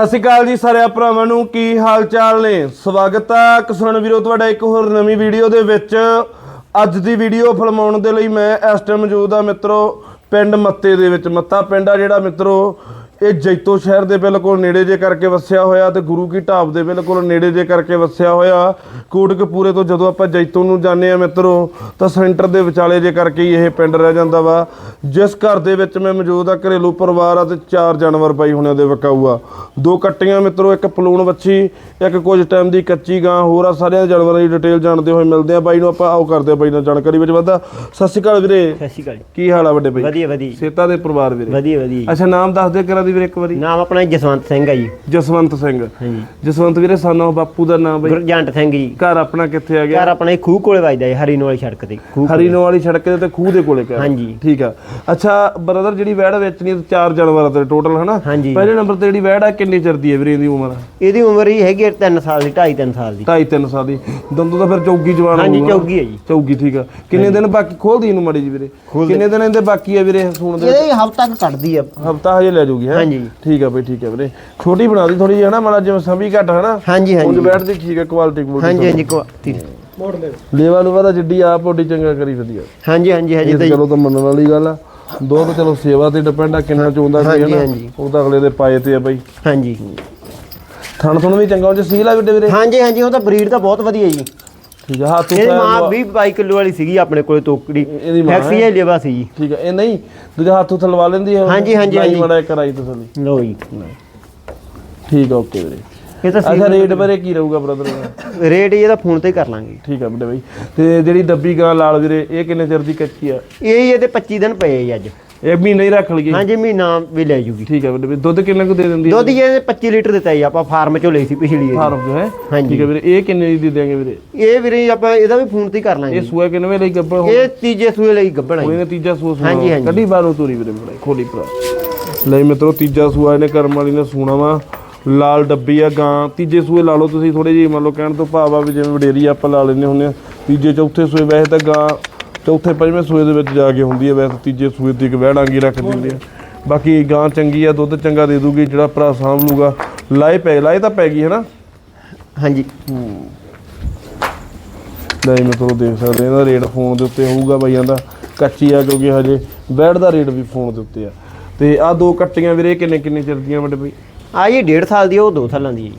ਸਤਿ ਸ਼੍ਰੀ ਅਕਾਲ ਜੀ ਸਾਰਿਆਂ ਭਰਾਵਾਂ ਨੂੰ, ਕੀ ਹਾਲ ਚਾਲ ਨੇ? ਸਵਾਗਤ ਆ ਕਿਸਾਨ ਵੀਰੋ, ਤੁਹਾਡਾ ਇੱਕ ਹੋਰ ਨਵੀਂ ਵੀਡੀਓ ਦੇ ਵਿੱਚ। ਅੱਜ ਦੀ ਵੀਡੀਓ ਫਿਲਮਾਉਣ ਦੇ ਲਈ ਮੈਂ ਇਸ ਟਾਈਮ ਮੌਜੂਦ ਆ ਮਿੱਤਰੋ, ਪਿੰਡ ਮੱਤੇ ਦੇ ਵਿੱਚ। ਮੱਤਾ ਪਿੰਡ ਆ ਜਿਹੜਾ ਮਿੱਤਰੋ ਇਹ ਜੈਤੋ ਸ਼ਹਿਰ ਦੇ ਬਿਲਕੁਲ ਨੇੜੇ ਜੇ ਕਰਕੇ ਵਸਿਆ ਹੋਇਆ ਤੇ ਗੁਰੂ ਕੀ ਢਾਬ ਦੇ ਬਿਲਕੁਲ ਨੇੜੇ ਜੇ ਕਰਕੇ ਵਸਿਆ ਹੋਇਆ। ਕੋਟਕਪੂਰੇ ਤੋਂ ਜਦੋਂ ਆਪਾਂ ਜੈਤੋ ਨੂੰ ਜਾਂਦੇ ਆ ਮਿੱਤਰੋ ਤਾਂ ਸੈਂਟਰ ਦੇ ਵਿਚਾਲੇ ਜੇ ਕਰਕੇ ਹੀ ਇਹ ਪਿੰਡ ਰਹਿ ਜਾਂਦਾ ਵਾ। ਜਿਸ ਘਰ ਦੇ ਵਿੱਚ ਮੈਂ ਮੌਜੂਦ ਆ ਘਰੇਲੂ ਪਰਿਵਾਰ ਆ ਤੇ ਚਾਰ ਜਾਨਵਰ ਪਈ ਹੋਣੇ ਦੇ ਵਕਾਊ ਆ ਦੋ ਕੱਟੀਆਂ ਮਿੱਤਰੋ ਇੱਕ ਪਲੂਣ ਵੱਛੀ ਇੱਕ ਕੁਝ ਟਾਈਮ ਦੀ ਕੱਚੀ ਗਾਂ ਹੋਰ ਆ ਸਾਰਿਆਂ ਜਾਨਵਰਾਂ ਦੀ ਡਿਟੇਲ ਜਾਣਦੇ ਹੋਏ ਮਿਲਦੇ ਆ ਬਾਈ ਨੂੰ ਆਪਾਂ ਆਓ ਕਰਦੇ ਆ ਬਾਈ ਨਾਲ ਜਾਣਕਾਰੀ ਵਿੱਚ ਵਾਧਾ। ਸਤਿ ਸ਼੍ਰੀ ਅਕਾਲ ਵੀਰੇ। ਸਤਿ ਸ਼੍ਰੀ ਅਕਾਲ। ਕੀ ਹਾਲ ਆ ਵੱਡੇ ਬਾਈ? ਵਧੀਆ ਵਧੀਆ। ਸੇਤਾ ਦੇ ਪਰਿਵਾਰ ਵੀਰੇ? ਵਧੀਆ ਵਧੀਆ। ਅੱਛਾ ਨਾਮ ਦੱਸ ਦੇ ਕਰਾਂ ਦੀ ਵੀਰੇ ਇੱਕ ਵਾਰੀ। ਨਾਮ ਆਪਣਾ ਜਸਵੰਤ ਸਿੰਘ ਹੈ ਜੀ। ਜਸਵੰਤ ਸਿੰਘ। ਹਾਂਜੀ। ਜਸਵੰਤ ਵੀਰੇ ਸਾਨੋ ਬਾਪੂ ਦਾ ਨਾਮ ਬਾਈ। ਗੁਰਜੰਟ ਸਿੰਘ ਜੀ। ਘਰ ਆਪਣਾ ਕਿੱਥੇ ਆ ਗਿਆ? ਘਰ ਆਪਣਾ ਇਹ ਖੂਹ ਕੋਲੇ ਵੱਜਦਾ ਹੈ ਹਰੀਨੋ ਵਾਲੀ ਸੜਕ ਤੇ ਖੂਹ ਕੋਲੇ। ਹਰੀਨੋ ਵਾਲੀ ਸੜਕ ਦੇ ਤੇ ਖੂਹ ਦੇ ਕੋਲੇ ਘਰ ਹਾਂਜੀ। ਠੀਕ ਆ। ਅੱਛਾ ਬ੍ਰਦਰ ਜਿਹੜੀ ਵੈੜ ਵੇਚਣੀ ਤੇ ਚਾਰ ਜਾਨਵਰ ਤੇ ਟੋਟਲ ਹਨਾ? ਹਾਂਜੀ। ਪਹਿਲੇ ਨੰਬਰ ਤੇ ਜਿਹੜੀ ਵੈੜ ਆ ਕਿੰਨੀ ਚਿਰ ਦੀ ਹੈ ਵੀਰੇ ਇਹਦੀ ਉਮਰ? ਇਹਦੀ ਉਮਰ ਹੀ ਹੈਗੀ 3 ਸਾਲ ਦੀ 2.5 3 ਸਾਲ ਦੀ। 2.5 3 ਸਾਲ ਦੀ। ਦੰਦੂ ਤਾਂ ਫਿਰ ਚੌਗੀ ਜਵਾਨ ਹਾਂਜੀ ਹੋਊਗਾ। ਚੌਗੀ ਹੈ ਜੀ। ਚੌਗੀ ਠੀਕ ਆ। ਕਿੰਨੇ ਦਿਨ ਬਾਕੀ? ਖੋਲਦੀ ਇਹਨੂੰ ਮੜੀ ਜੀ ਵੀਰੇ। ਕਿੰਨੇ ਦਿਨ ਇਹਦੇ ਬਾਕੀ ਆ ਵੀਰੇ ਸੂਣ ਦੇ ਇਹਦੇ ਹਫ਼ਤਾ ਕੱਢਦੀ ਆ। ਹਫਤਾ ਹਜੇ ਲੈ ਜੂਗੀ ਹੈ? ਹਾਂਜੀ। ਠੀਕ ਆ ਬਈ ਠੀਕ ਆ ਵੀਰੇ। ਛੋਟੀ ਬਣਾ ਦੀ ਥੋੜੀ ਜਿਹੀ ਹਨਾ? ਮਾੜਾ ਜਿਵੇਂ ਸਮੀ ਘੱਟ ਹਨਾ? ਹਾਂਜੀ ਉਂਝ ਹਾਂਜੀ ਬੈਠਦੀ ਠੀਕ ਆ ਕੁਆਲਿਟੀ ਕੁਆਲਿਟੀ ਹਾਂਜੀ ਹਾਂਜੀ ਕੋ- ਤੀ- ਲੇਵਾ ਲੂਵਾ ਦਾ ਜਿੱਡੀ ਆ ਪੋਡੀ ਚੰਗਾ ਕਰੀ ਵਧੀਆ ਹਾਂਜੀ ਹਾਂਜੀ ਹਾਂਜੀ ਤਾਂ ਚਲੋ ਤਾਂ ਮੰਨਣ ਵਾਲੀ ਗੱਲ ਆ। ਦੋ ਤਾਂ ਚਲੋ ਸੇਵਾ ਤੇ ਡਿਪੈਂਡ ਆ ਕਿੰਨਾ ਚੋਂਦਾ ਕੋਈ ਹਾਂਜੀ, ਹਾਂਜੀ। ਉਹ ਤਾਂ ਅਗਲੇ ਦੇ ਪਾਏ ਤੇ ਆ ਬਈ। ਹਾਂਜੀ। ਥਣ ਥਣ ਵੀ ਚੰਗਾ ਉਹ ਸੀਲ ਆ ਵੀਰੇ? ਹਾਂਜੀ ਹਾਂਜੀ ਉਹ ਤਾਂ ਬਰੀਡ ਤਾਂ ਬਹੁਤ ਵਧੀਆ ਜੀ। ਠੀਕ ਆ। ਹੱਥ ਇਹਦੀ ਉੱਤੇ ਮਾਂ 20 22 ਕਿਲੋ ਵਾਲੀ ਸੀਗੀ ਆਪਣੇ ਕੋਲੇ ਤੋਕੜੀ। ਇਹਦੀ ਮਾਂ ਫੈਕਸੀ ਹੈ। ਲੇਵਾ ਸੀ ਜੀ। ਠੀਕ ਆ। ਇਹ ਨਹੀਂ ਦੂਜਾ ਹੱਥ ਉੱਤੇ ਲਵਾ ਲੈਂਦੀ ਹੈ ਹਾਂਜੀ, ਹਾਂਜੀ, ਹਾਂਜੀ। ਮੜਾ ਕਰਾਈ ਤਸੱਲੀ ਲੋ ਜੀ। ਠੀਕ ਆ ਓਕੇ ਵੀਰੇ। ਇਹ ਤਾਂ ਅੱਛਾ ਰੇਟ ਬਾਰੇ ਕੀ ਰਹੂਗਾ ਬ੍ਰਦਰ ਰੇਟ ਇਹਦਾ ਫੋਨ ਤੇ ਕਰ ਲਾਂਗੇ। ਠੀਕ ਆ ਵੀਰੇ ਬਾਈ। ਤੇ ਜਿਹੜੀ ਡੱਬੀ ਗਾਂ ਲਾਲ ਵੀਰੇ ਇਹ ਕਿੰਨੇ ਚਿਰ ਦੀ ਕੱਚੀ ਆ? ਇਹ ਹੀ ਇਹਦੇ 25 ਦਿਨ ਪਏ ਜੀ ਅੱਜ। ਇਹ ਮਹੀਨਾ ਹੀ ਰੱਖ ਲਈਏ। ਹਾਂਜੀ ਮਹੀਨਾ ਵੀ ਲੈ ਜੂਗੀ। ਠੀਕ ਆ ਵੀਰੇ। ਦੁੱਧ ਕਿੰਨਾ ਕੁ ਦੇ ਦਿੰਦੀ ਦੁੱਧ ਜੀ ਇਹਦੇ 25 ਲੀਟਰ ਦਿੱਤਾ ਜੀ ਆਪਾਂ ਫਾਰਮ ਚੋਂ ਲਈ ਸੀ ਪਿਛਲੀ ਵਾਰੀ। ਫਾਰਮ ਜੋ ਹੈ? ਹਾਂਜੀ। ਠੀਕ ਆ ਵੀਰੇ ਇਹ ਕਿੰਨੇ ਦੀ ਦੇ ਵੀਰੇ? ਇਹ ਵੀਰੇ ਆਪਾਂ ਇਹਦਾ ਵੀ ਫੋਨ ਤੇ ਹੀ ਕਰ ਲਾਂਗੇ। ਇਹ ਸੂਆ ਕਿੰਨੇ ਲਈ ਗੱਬੜ ਹੋ ਇਹ ਤੀਜੇ ਸੂਏ ਲਈ ਗੱਭਣਾ ਜੀ। ਇਹਨੇ ਤੀਜਾ ਸੂਆ। ਹਾਂਜੀ। ਕੱਢੀ ਬਾਹਰੋਂ ਤੋਰੀ ਵੀਰੇ ਖੋਲੀ ਭਰਾ। ਲੈ ਮਿੱਤਰੋ ਤੀਜਾ ਸੂਆ ਇਹਨੇ ਕਰਮ ਵਾਲੀ ਨੇ ਸੂਣਾ ਵਾ। ਲਾਲ ਡੱਬੀ ਆ ਗਾਂ। ਤੀਜੇ ਸੂਏ ਲਾ ਲਓ ਤੁਸੀਂ ਥੋੜੇ ਜਿਹੀ ਮੰਨ ਲਓ ਕਹਿਣ ਤੋਂ ਭਾਵ ਆ ਵੀ ਜਿਵੇਂ ਵਡੇਰੀ ਆਪਾਂ ਲਾ ਲੈਂਦੇ ਹੁੰਦੇ ਆ। ਤੀਜੇ ਚੌਥੇ ਸੂਏ ਵੈਸੇ ਤਾਂ ਗਾਂ ਚੌਥੇ ਪੰਜਵੇਂ ਸੂਏ ਦੇ ਵਿੱਚ ਜਾ ਕੇ ਹੁੰਦੀ ਹੈ ਵੈਸੇ ਤੀਜੇ ਸੂਏ ਤੇ ਇੱਕ ਵਹਿੜਾਂਗੀ ਰੱਖ ਦਿੰਦੇ ਆ। ਬਾਕੀ ਗਾਂ ਚੰਗੀ ਆ ਦੁੱਧ ਚੰਗਾ ਦੇ ਦੂਗੀ ਜਿਹੜਾ ਭਰਾ ਸਾਂਭ ਲੂਗਾ ਲਾਏ ਪੈ ਲਾਏ ਤਾਂ ਪੈ ਗਈ ਹੈ। ਨਾ ਹਾਂਜੀ ਨਹੀਂ ਮੈਂ ਤੁਹਾਨੂੰ ਦੇਖ ਸਕਦੇ ਇਹਦਾ ਰੇਟ ਫੋਨ ਦੇ ਉੱਤੇ ਹੋਊਗਾ ਬਾਈਆਂ ਦਾ ਕੱਚੀ ਆ ਕਿਉਂਕਿ ਹਜੇ ਬੈਡ ਦਾ ਰੇਟ ਵੀ ਫੋਨ ਦੇ ਉੱਤੇ ਆ। ਤੇ ਆ ਦੋ ਕੱਟੀਆਂ ਵੀਰੇ ਕਿੰਨੇ ਕਿੰਨੇ ਚਿਰ ਦੀਆਂ ਵੱਡੇ ਬਈ? ਆ ਇਹ 1.5 ਸਾਲ ਦੀ ਉਹ 2 ਸਾਲਾਂ ਦੀ ਹੈ ਜੀ।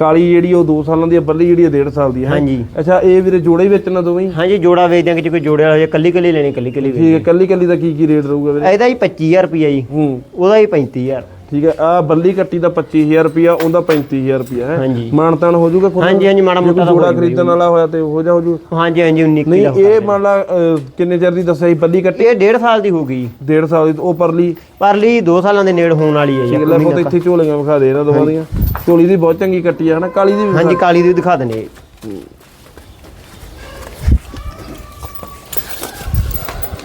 ਕਾਲੀ ਜਿਹੜੀ ਉਹ 2 ਸਾਲਾਂ ਦੀ ਆ ਬੱਲੀ ਜਿਹੜੀ ਆ 1.5 ਸਾਲ ਦੀ ਹੈ? ਹਾਂਜੀ। ਅੱਛਾ ਇਹ ਵੀਰੇ ਜੋੜੇ ਹੀ ਵੇਚਣਾ ਦੋਵੇਂ? ਹੀ? ਹਾਂਜੀ ਜੋੜਾ ਵੇਚ ਦਿਆਂਗੇ ਜੇ ਕੋਈ ਜੋੜੇ ਵਾਲਾ ਹੋਇਆ ਕੱਲੀ ਕੱਲੀ ਲੈਣੀ ਕੱਲੀ ਕੱਲੀ ਠੀਕ ਹੈ ਕੱਲੀ ਕੱਲੀ ਦਾ ਕੀ ਕੀ ਰੇਟ ਰਹੂਗਾ ਵੀਰੇ? ਇਹਦਾ ਹੀ 25000 ਰੁਪਿਆ ਜੀ। ਹੂੰ। ਉਹਦਾ ਹੀ 35000 ਠੀਕ ਹੈ ਆ ਬੱਲੀ ਕੱਟੀ ਦਾ 25000 ਰੁਪਿਆ ਉਹਦਾ 35000 ਰੁਪਿਆ ਹੈ। ਮਾਨਤਾਨ ਹੋ ਜਾਊਗਾ ਕੋਈ? ਹਾਂਜੀ, ਹਾਂਜੀ, ਮਾੜਾ ਜੇ ਮੋਟਾ ਜੋੜਾ ਹੋ ਖਰੀਦਣ ਵਾਲਾ ਹੋਇਆ ਤੇ ਹੋ ਜਾ ਹੋ ਜੂ। ਹਾਂਜੀ ਹਾਂਜੀ 19 ਨਹੀਂ ਇਹ ਮੰਨ ਲਾ ਕਿੰਨੇ ਚਿਰ ਦੀ ਦੱਸਿਆ ਸੀ ਬੱਲੀ ਕੱਟੀ? ਇਹ 1.5 ਸਾਲ ਦੀ ਹੋ ਗਈ। 1.5 ਸਾਲ ਦੀ ਉਹ ਪਰਲੀ? ਪਰਲੀ 2 ਸਾਲਾਂ ਦੇ ਨੇੜ ਹੋਣ ਵਾਲੀ ਹੈ ਜੀ ਲੈ ਪੁੱਤ ਇੱਥੇ ਝੋਲੀਆਂ ਵਿਖਾ ਦੇ ਇਹਨਾਂ ਦੋਵਾਂ ਦੀਆਂ। ਝੋਲੀ ਦੀ ਬਹੁਤ ਚੰਗੀ ਕੱਟੀ ਆ ਹਨਾ? ਕਾਲੀ ਦੀ ਵੀ ਹਾਂਜੀ ਕਾਲੀ ਦੀ ਵੀ ਦਿਖਾ ਦਨੇ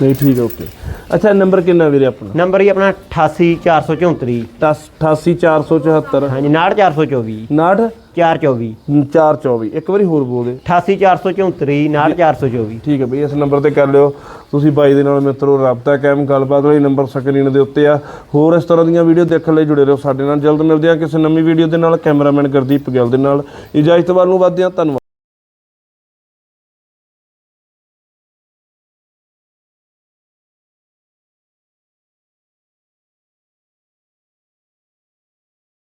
ਨਹੀਂ ਠੀਕ ਓਕੇ। ਅੱਛਾ ਨੰਬਰ ਕਿੰਨਾ ਵੀਰੇ ਆਪਣਾ? ਨੰਬਰ ਹੀ ਆਪਣਾ 88434 88474 ਹਾਂਜੀ 98424 59 424 424 ਇੱਕ ਵਾਰੀ ਹੋਰ ਬੋਲ ਦੇ। 88434 98424 ਠੀਕ। ਹੈ ਬਈ ਇਸ ਨੰਬਰ ਤੇ ਕਰ ਲਿਓ। ਤੁਸੀਂ ਬਾਈ ਦੇ ਨਾਲ ਮਿੱਤਰੋ ਰਾਬਤਾ ਕਾਇਮ ਗੱਲਬਾਤ ਲਈ ਨੰਬਰ ਸਕਰੀਨ ਦੇ ਉੱਤੇ ਆ। ਹੋਰ ਇਸ ਤਰ੍ਹਾਂ ਦੀਆਂ ਵੀਡੀਓ ਦੇਖਣ ਲਈ ਜੁੜੇ ਰਹੋ ਸਾਡੇ ਨਾਲ। ਜਲਦ ਮਿਲਦੇ ਆ ਕਿਸੇ ਨਵੀਂ ਵੀਡੀਓ ਦੇ ਨਾਲ। ਕੈਮਰਾਮੈਨ ਗੁਰਦੀਪ ਗਿੱਲ ਦੇ ਨਾਲ। ਇਜਾਜ਼ਤ ਵੱਲ ਨੂੰ ਵਧਦੇ ਆ ਧੰਨਵਾਦ।